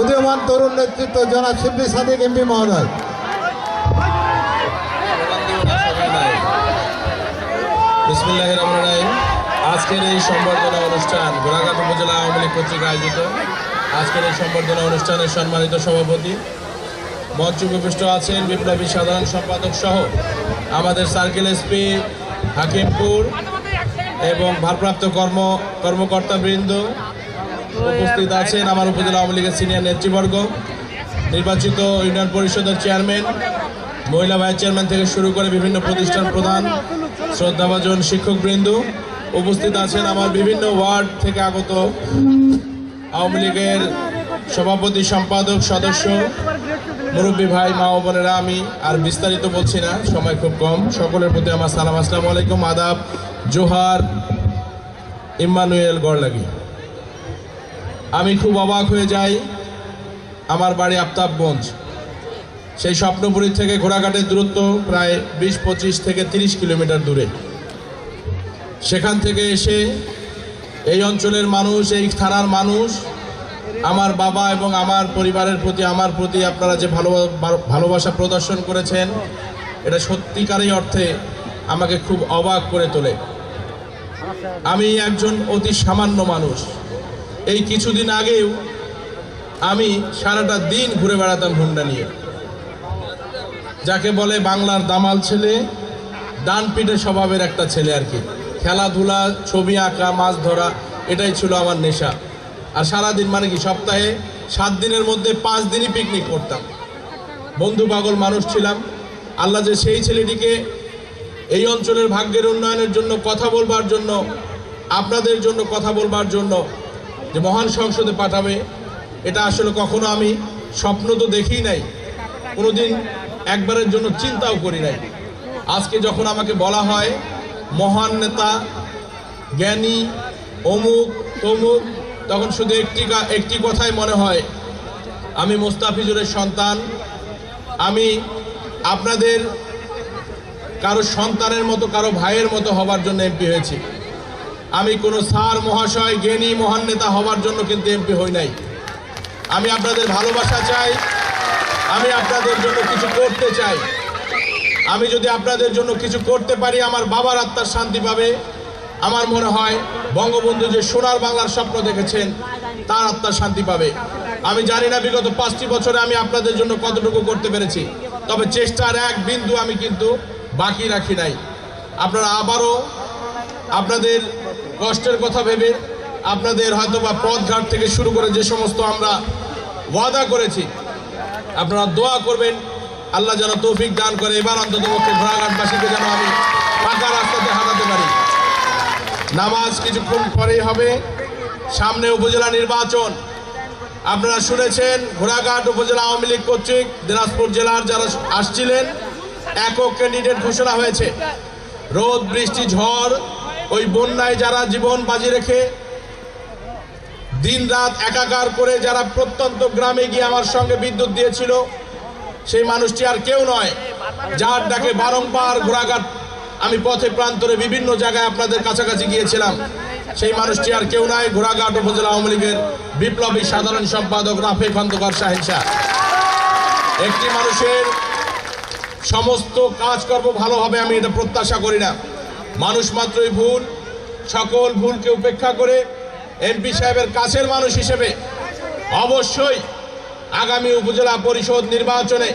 উদীয়মান তরুণ নেতৃত্ব জনাব শিবলি সাদিক এমপি মহোদয়। আজকের এই সম্বর্ধনা অনুষ্ঠান গোলাঘাট উপজেলা আওয়ামী লীগ কর্তৃক আয়োজিত। আজকের এই সম্বর্ধনা অনুষ্ঠানের সম্মানিত সভাপতি মঞ্চ উপবিষ্ট আছেন বিপ্লবী সাধারণ সম্পাদক সহ আমাদের সার্কেল এসপি হাকিমপুর এবং ভারপ্রাপ্ত কর্ম কর্মকর্তাবৃন্দ উপস্থিত আছেন আমার উপজেলা আওয়ামী লীগের সিনিয়র নেতৃবর্গ, নির্বাচিত ইউনিয়ন পরিষদের চেয়ারম্যান মহিলা ভাইস চেয়ারম্যান থেকে শুরু করে বিভিন্ন প্রতিষ্ঠান প্রধান, শ্রদ্ধাভাজন শিক্ষকবৃন্দ উপস্থিত আছেন আমার বিভিন্ন ওয়ার্ড থেকে আগত আওয়ামী লীগের সভাপতি, সম্পাদক, সদস্য, মুরব্বী ভাই, মা ও বোনেরা, আমি আর বিস্তারিত বলছি না, সময় খুব কম। সকলের প্রতি আমার সালাম। আসসালামু আলাইকুম, আদাব, জোহার, ইম্মানুয়েল গড়লাগি আমি খুব অবাক হয়ে যাই। আমার বাড়ি আফতাবগঞ্জ। সেই স্বপ্নপুরী থেকে ঘোড়াঘাটের দূরত্ব প্রায় বিশ, পঁচিশ থেকে তিরিশ কিলোমিটার দূরে। সেখান থেকে এসে এই অঞ্চলের মানুষ, এই থানার মানুষ, আমার বাবা এবং আমার পরিবারের প্রতি, আমার প্রতি আপনারা যে ভালো, ভালোবাসা প্রদর্শন করেছেন, এটা সত্যিকারই অর্থে আমাকে খুব অবাক করে তোলে। আমি একজন অতি সামান্য মানুষ। এই কিছুদিন আগেও আমি সারাটা দিন ঘুরে বেড়াতাম হুন্ডা নিয়ে। যাকে বলে বাংলার দামাল ছেলে ডান পিঠে স্বভাবের একটা ছেলে আর কি। খেলাধুলা, ছবি আঁকা, মাছ ধরা, এটাই ছিল আমার নেশা। আর সারাদিন মানে কি, সপ্তাহে সাত দিনের মধ্যে পাঁচ দিনই পিকনিক করতাম। বন্ধু পাগল মানুষ ছিলাম। আল্লাহ যে সেই ছেলেটিকে এই অঞ্চলের ভাগ্যের উন্নয়নের জন্য কথা বলবার জন্য, আপনাদের জন্য কথা বলবার জন্য যে মহান সংসদে পাঠাবে, এটা আসলে কখনো আমি স্বপ্ন তো দেখি নাই। কোনোদিন একবারের জন্য চিন্তাও করি নাই। আজকে যখন আমাকে বলা হয়, মহান নেতা, জ্ঞানী, অমুক, তমুক, তখন শুধু একটি একটি কথাই মনে হয়, আমি মোস্তাফিজুরের সন্তান, আমি আপনাদের কারও সন্তানের মতো, কারও ভাইয়ের মতো হবার জন্য এমপি হয়েছি। আমি কোনো স্যার, মহাশয়, জ্ঞানী, মহান নেতা হওয়ার জন্য কিন্তু এমপি হই নাই। আমি আপনাদের ভালোবাসা চাই। আমি আপনাদের জন্য কিছু করতে চাই। আমি যদি আপনাদের জন্য কিছু করতে পারি, আমার বাবার আত্মার শান্তি পাবে। আমার মনে হয়, বঙ্গবন্ধু যে সোনার বাংলার স্বপ্ন দেখেছেন, তার আত্মার শান্তি পাবে। আমি জানি না বিগত পাঁচটি বছরে আমি আপনাদের জন্য কতটুকু করতে পেরেছি। তবে চেষ্টার এক বিন্দু আমি কিন্তু বাকি রাখি নাই। আপনারা আবারও আপনাদের কষ্টের কথা ভেবে আপনাদের হয়তো বা পথঘাট থেকে শুরু করে যে সমস্ত আমরা ওয়াদা করেছি, আপনারা দোয়া করবেন, আল্লাহ যেন তৌফিক দান করে, এবার অন্তত পক্ষে ঘোড়াঘাটবাসীকে যেন আমি পাকা রাস্তাতে হাঁটাতে পারি। নামাজ কিছুক্ষণ পরেই হবে। সামনে উপজেলা নির্বাচন। আপনারা শুনেছেন, ঘোড়াঘাট উপজেলা আওয়ামী লীগ কর্তৃক দিনাজপুর জেলার যারা আসছিলেন, একক ক্যান্ডিডেট ঘোষণা হয়েছে। রোদ, বৃষ্টি, ঝড় ওই বন্যায় যারা জীবন বাজি রেখে দিন রাত একাকার করে যারা প্রত্যন্ত গ্রামে গিয়ে আমার সঙ্গে বিদ্যুৎ দিয়েছিল, সেই মানুষটি আর কেউ নয়, যার ডাকে বারংবার ঘোরাঘাট আমি পথে প্রান্তরে বিভিন্ন জায়গায় আপনাদের কাছাকাছি গিয়েছিলাম, সেই মানুষটি আর কেউ নয় ঘোরাঘাট উপজেলা আওয়ামী লীগের বিপ্লবী সাধারণ সম্পাদক রাফে খন্দকার শাহিন শাহ। একটি মানুষের সমস্ত কাজকর্ম ভালো হবে আমি এটা প্রত্যাশা করি না। মানুষ মাত্রই ভুল, সকল ভুলকে উপেক্ষা করে এমপি সাহেবের কাছের মানুষ হিসেবে অবশ্যই আগামী উপজেলা পরিষদ নির্বাচনে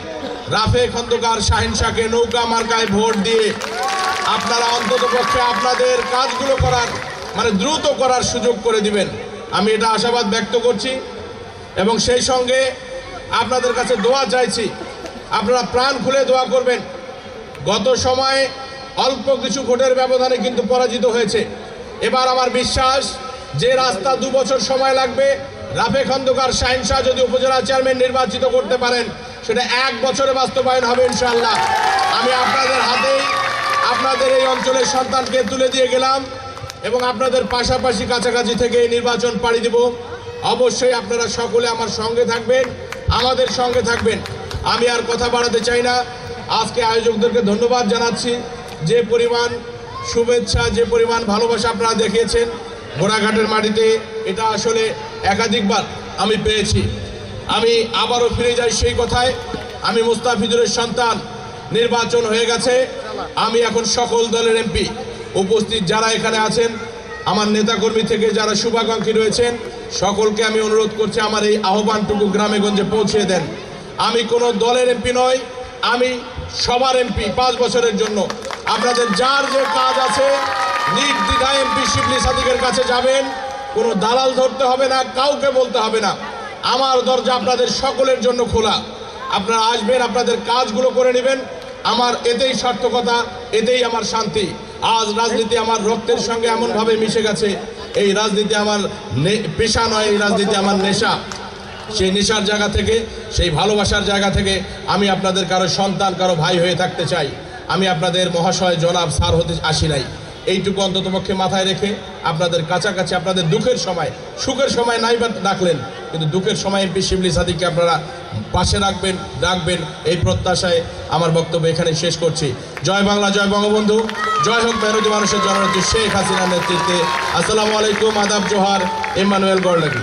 রাফে খন্দকার শাহিন শাহকে নৌকা মার্কায় ভোট দিয়ে আপনারা অন্তত পক্ষে আপনাদের কাজগুলো করার মানে দ্রুত করার সুযোগ করে দিবেন। আমি এটা আশাবাদ ব্যক্ত করছি এবং সেই সঙ্গে আপনাদের কাছে দোয়া চাইছি। আপনারা প্রাণ খুলে দোয়া করবেন। গত সময়ে অল্প কিছু ভোটের ব্যবধানে কিন্তু পরাজিত হয়েছে। এবার আমার বিশ্বাস, যে রাস্তা দু বছর সময় লাগবে রাফে খন্দকার, শাহিন শাহ যদি উপজেলা চেয়ারম্যান নির্বাচিত করতে পারেন, সেটা এক বছরে বাস্তবায়ন হবে ইনশাল্লাহ আমি আপনাদের হাতেই আপনাদের এই অঞ্চলের সন্তানকে তুলে দিয়ে গেলাম এবং আপনাদের পাশাপাশি কাছাকাছি থেকে নির্বাচন পাড়ি দেব। অবশ্যই আপনারা সকলে আমার সঙ্গে থাকবেন, আমাদের সঙ্গে থাকবেন। আমি আর কথা বাড়াতে চাই না। আজকে আয়োজকদেরকে ধন্যবাদ জানাচ্ছি। যে পরিমাণ শুভেচ্ছা, যে পরিমাণ ভালোবাসা আপনারা দেখিয়েছেন ঘোড়াঘাটের মাটিতে, এটা আসলে একাধিকবার আমি পেয়েছি। আমি আবারও ফিরে যাই সেই কথায়, আমি মুস্তাফিজুরের সন্তান, নির্বাচন হয়ে গেছে। আমি এখন সকল দলের এমপি। উপস্থিত যারা এখানে আছেন, আমার নেতাকর্মী থেকে যারা শুভাকাঙ্ক্ষী রয়েছেন, সকলকে আমি অনুরোধ করছি আমার এই আহ্বানটুকু গ্রামে গঞ্জে পৌঁছে দেন। আমি কোনো দলের এমপি নয় আমি সবার এমপি পাঁচ বছরের জন্য। আপনাদের যার যে কাজ আছে নির্দ্বিধা এমপি শিবলি সাদিকের কাছে যাবেন। কোনো দালাল ধরতে হবে না, কাউকে বলতে হবে না। আমার দরজা আপনাদের সকলের জন্য খোলা। আপনারা আসবেন, আপনাদের কাজগুলো করে নেবেন। আমার এতেই সার্থকতা, এতেই আমার শান্তি। আজ রাজনীতি আমার রক্তের সঙ্গে এমনভাবে মিশে গেছে। এই রাজনীতি আমার পেশা নয়, এই রাজনীতি আমার নেশা। সেই নেশার জায়গা থেকে, সেই ভালোবাসার জায়গা থেকে আমি আপনাদের কারও সন্তান, কারও ভাই হয়ে থাকতে চাই। আমি আপনাদের মহাশয় জনাব স্যার হতে আসি নাই। এইটুকু অন্ততপক্ষে মাথায় রেখে আপনাদের কাছাকাছি আপনাদের দুঃখের সময়, সুখের সময় নাই বা ডাকলেন, কিন্তু দুঃখের সময় এমপি শিবলি সাদিককে আপনারা পাশে রাখবেন ডাকবেন এই প্রত্যাশায় আমার বক্তব্য এখানে শেষ করছি। জয় বাংলা, জয় বঙ্গবন্ধু, জয় হোক মেহনতি মানুষের জননেত্রী শেখ হাসিনার নেতৃত্বে। আসসালামু আলাইকুম, আদাব জোহার ইমানুয়েল গড়লাগি